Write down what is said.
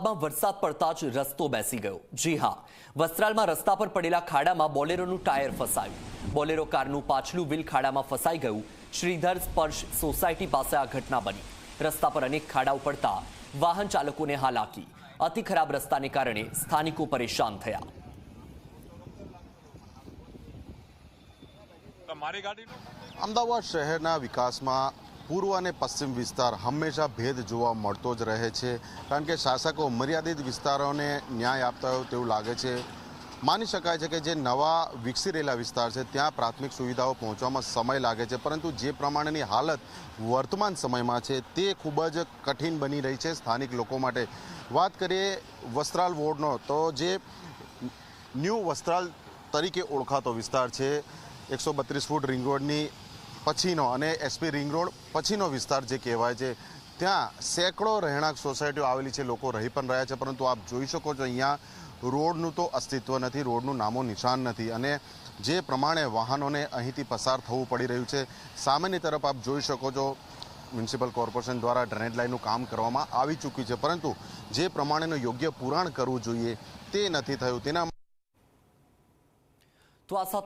અમદાવાદમાં વરસાદ પડતા જ રસ્તો બેસી ગયો. જી હા વસ્ત્રાલમાં રસ્તા પર પડેલા ખાડામાં બોલેરોનું ટાયર ફસાયું. બોલેરો કારનું પાછલું વ્હીલ ખાડામાં ફસાઈ ગયું. શ્રીધર સ્પર્શ સોસાયટી પાસે આ ઘટના બની. રસ્તા પર અનેક ખાડાઓ પડતા વાહન ચાલકોને હાલાકી અતિ ખરાબ રસ્તાને કારણે સ્થાનિકો પરેશાન થયા. અમદાવાદ શહેરના વિકાસમાં પૂર્વ અને પશ્ચિમ વિસ્તાર હંમેશા ભેદ જોવા મળતો જ રહે છે, કારણ કે શાસકો મર્યાદિત વિસ્તારોને ન્યાય આપતા હોય તેવું લાગે છે. માની શકાય છે કે જે નવા વિકસી રહેલા વિસ્તાર છે, ત્યાં પ્રાથમિક સુવિધાઓ પહોંચવામાં સમય લાગે છે, પરંતુ જે પ્રમાણેની હાલત વર્તમાન સમયમાં છે, તે ખૂબ જ કઠિન બની રહી છે સ્થાનિક લોકો માટે. વાત કરીએ વસ્ત્રાલ વોર્ડનો, તો જે ન્યૂ વસ્ત્રાલ તરીકે ઓળખાતો વિસ્તાર છે, એકસો બત્રીસ ફૂટ રિંગ રોડની પછીનો અને એસપી રિંગ રોડ પછીનો વિસ્તાર જે કહેવાય છે, ત્યાં સેંકડો રહેણાંક સોસાયટીઓ આવેલી છે, લોકો રહી પણ રહ્યા છે, પરંતુ આપ જોઈ શકો છો અહીંયા રોડનું તો અસ્તિત્વ નથી, રોડનું નામો નિશાન નથી અને જે પ્રમાણે વાહનોને અહીંથી પસાર થવું પડી રહ્યું છે, સામેની તરફ આપ જોઈ શકો છો, મ્યુનિસિપલ કોર્પોરેશન દ્વારા ડ્રેનેજ લાઇનનું કામ કરવામાં આવી ચૂક્યું છે, પરંતુ જે પ્રમાણેનું યોગ્ય પુરાણ કરવું જોઈએ તે નથી થયું. તેના તો આ